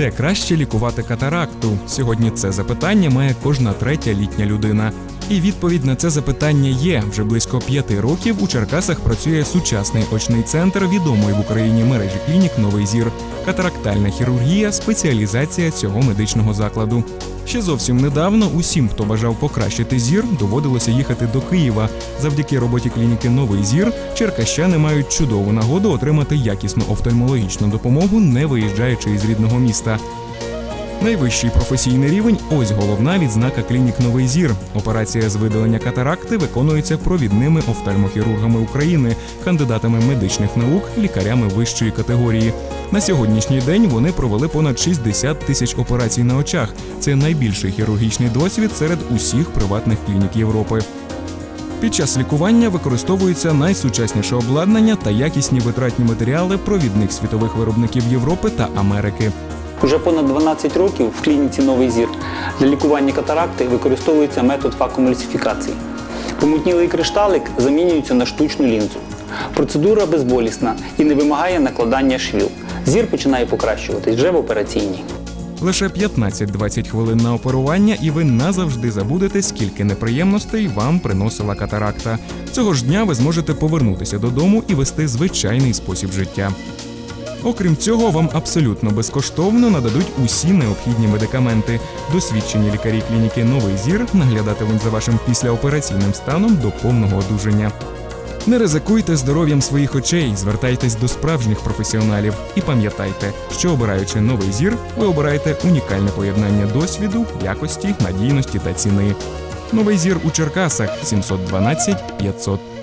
Де краще лікувати катаракту? Сьогодні це запитання має кожна третя літня людина. І відповідь на це запитання є. Вже близько п'яти років у Черкасах працює сучасний очний центр відомої в Україні мережі клінік Новий зір. Катарактальна хірургія спеціалізація цього медичного закладу. Ще зовсім недавно усім, хто бажав покращити зір, доводилося їхати до Києва. Завдяки роботі клініки Новий зір черкащани мають чудову нагоду отримати якісну офтальмологічну допомогу, не виїжджаючи із рідного міста. Найвищий професійний рівень ось головна відзнака клінік Новий зір. Операція з видалення катаракти виконується провідними офтальмохірургами України, кандидатами медичних наук, лікарями вищої категорії. На сьогоднішній день вони провели понад 60 тисяч операцій на очах. Це найбільший хірургічний досвід серед усіх приватних клінік Європи. Під час лікування використовується найсучасніше обладнання та якісні витратні матеріали провідних світових виробників Європи та Америки. Уже понад 12 років в клініці Новий зір для лікування катаракти використовується метод вакуумульсифікації. Помутнілий кришталик замінюється на штучну лінзу. Процедура безболісна і не вимагає накладання швів. Зір починає покращуватись вже в операційній. Лише 15-20 хвилин на оперування, і ви назавжди забудете, скільки неприємностей вам приносила катаракта. Цього ж дня ви зможете повернутися додому і вести звичайний спосіб життя. Окрім цього, вам абсолютно безкоштовно нададуть усі необхідні медикаменти. Досвідчені лікарі клініки Новий зір наглядатимуть за вашим післяопераційним станом до повного одужання. Не ризикуйте здоров'ям своїх очей, звертайтесь до справжніх професіоналів і пам'ятайте, що обираючи новий зір, ви обираєте унікальне поєднання досвіду, якості, надійності та ціни. Новий зір у Черкасах 712 500.